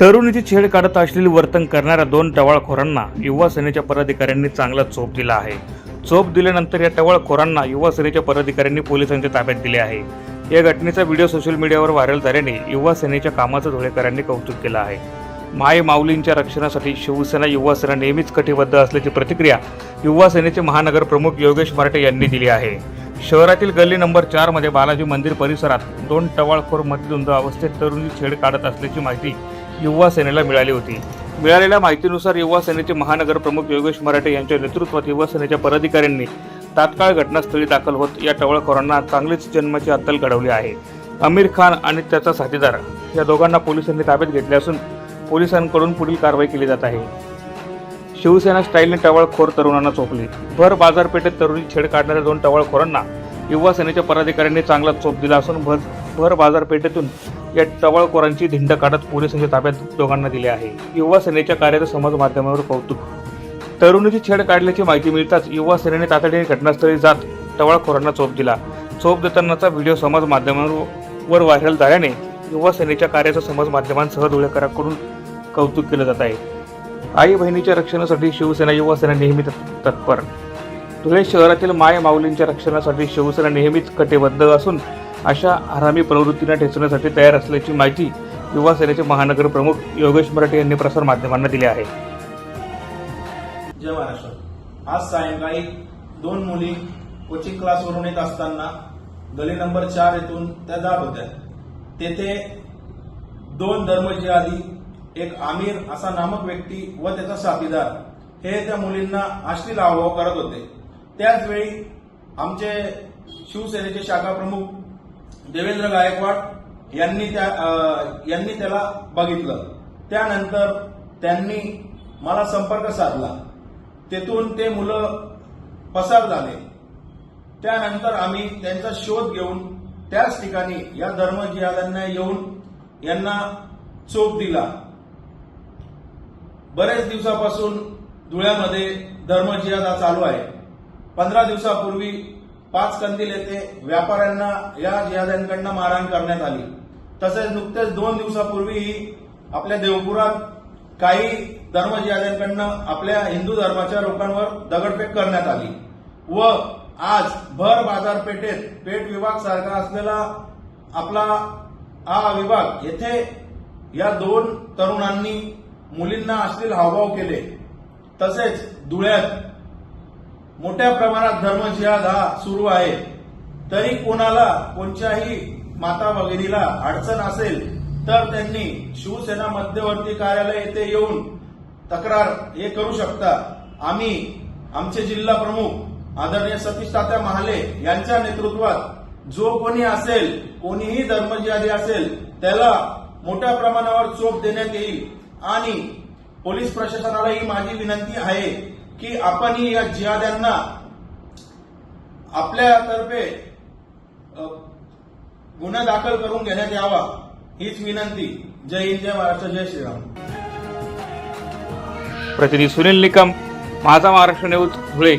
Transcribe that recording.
तरुणीची छेड काढत असलेली वर्तन करणाऱ्या दोन टवाळखोरांना युवा सेनेच्या पदाधिकाऱ्यांनी चांगला चोप दिला आहे. चोप दिल्यानंतर या टवाळखोरांना युवा सेनेच्या पदाधिकाऱ्यांनी पोलिसांच्या ताब्यात दिले आहे. या घटनेचा व्हिडिओ सोशल मीडियावर व्हायरल झाल्याने युवा सेनेच्या कामाचं धुळेकरांनी कौतुक केलं आहे. माय माऊलींच्या रक्षणासाठी शिवसेना युवा सेना नेहमीच कटिबद्ध असल्याची प्रतिक्रिया युवा सेनेचे महानगर प्रमुख योगेश मराठे यांनी दिली आहे. शहरातील गल्ली नंबर चारमध्ये बालाजी मंदिर परिसरात दोन टवाळखोर मध्यधुंद अवस्थेत तरुणी छेड काढत असल्याची माहिती युवा सेनेला मिळाली होती. मिळालेल्या माहितीनुसार युवा सेनेचे महानगर प्रमुख योगेश मराठे यांच्या नेतृत्वात युवा सेनेच्या पदाधिकाऱ्यांनी तात्काळ घटनास्थळी दाखल होत या टवळखोरांना चांगलीच जन्माची अद्दल घडवली आहे. आमिर खान आणि त्याचा साथीदार या दोघांना पोलिसांनी ताब्यात घेतले असून पोलिसांकडून पुढील कारवाई केली जात आहे. शिवसेना स्टाईलने टवाळखोर तरुणांना चोपली. भर बाजारपेठेत तरुणी छेड काढणाऱ्या दोन टवाळखोरांना युवा सेनेच्या पदाधिकाऱ्यांनी चांगला चोप दिला असून भर भर बाजारपेठेतून या टवाळखोरांची धिंड काढत पोलिसांच्या ताब्यात दोघांना दिले आहे. युवा सेनेच्या कार्याचं समाज माध्यमावर कौतुक. तरुणीची छेड काढल्याची माहिती मिळताच युवा सेनेने तातडीने घटनास्थळी जात टवाळखोरांना चोप दिला. चोप देतानाचा व्हिडिओ समाज माध्यमांवर व्हायरल झाल्याने युवा सेनेच्या कार्याचं समाज माध्यमांसह धुळेकरांकडून कौतुक केलं जात आहे. आई बहिणीच्या रक्षणासाठी शिवसेना युवा सेना नेहमी तत्पर. धुळे शहरातील माय माऊलींच्या रक्षणासाठी शिवसेना नेहमीच कटिबद्ध असून अशा हरामी प्रवृत्तींना ठेचण्यासाठी तयार असल्याची माहिती युवा सेनेचे महानगर प्रमुख योगेश मराठे यांनी प्रसार माध्यमांना दिली आहे. जय महाराष्ट्र. आज सायंकाळी दोन मुली कोचिंग क्लासवरून येत असताना गली नंबर चार येथून त्या जात होत्या. तेथे दोन धर्मजिहादी एक आमिर असा नामक व्यक्ती व त्याचा साथीदार हे त्या मुलींना अश्लील हावभाव करत होते. त्याचवेळी आमचे शिवसेनेचे शाखा प्रमुख देवेंद्र गायकवाड यांनी त्या यांनी त्याला बघितलं. त्यानंतर त्यांनी मला संपर्क साधला. तेथून ते मुलं पसार झाले. त्यानंतर आम्ही त्यांचा शोध घेऊन त्याच ठिकाणी या धर्मजिहादांना येऊन यांना चोप दिला. बरेच दिवसापासून धुळ्यामध्ये धर्मजियादा चालू आहे. पंधरा दिवसापूर्वी पाच कंदील येथे व्यापाऱ्यांना या जिहाद्यांकडनं मारहाण करण्यात आली. तसेच नुकतेच दोन दिवसापूर्वीही आपल्या देवपुरात काही धर्मजिहाद्यांकडनं आपल्या हिंदू धर्माच्या लोकांवर दगडफेक करण्यात आली. व आज भर बाजारपेठेत पेठ विभाग सारखा असलेला आपला हा विभाग येथे या दोन तरुणांनी मुलींना अश्लील हावभाव केले. तसेच धुळ्यात मोठ्या प्रमाणात धर्मजिहाद हा सुरू आहे. तरी कोणाला कोणत्याही माता भगिनीला अडचण असेल तर त्यांनी शिवसेना मध्यवर्ती कार्यालय येथे येऊन तक्रार हे करू शकता. आम्ही आमचे जिल्हा प्रमुख आदरणीय सतीश तात्या महाले यांच्या नेतृत्वात जो कोणी असेल कोणीही धर्मजिहादी असेल त्याला मोठ्या प्रमाणावर चोप देण्यात येईल. आणि पोलीस प्रशासनाला ही माझी विनंती आहे की आपणही या जिहाद्यांना आपल्यातर्फे गुन्हा दाखल करून घेण्यात यावा हीच विनंती. जय हिंद जय महाराष्ट्र जय श्रीराम. प्रतिनिधी सुनील निकम माझा महाराष्ट्र न्यूज धुळे.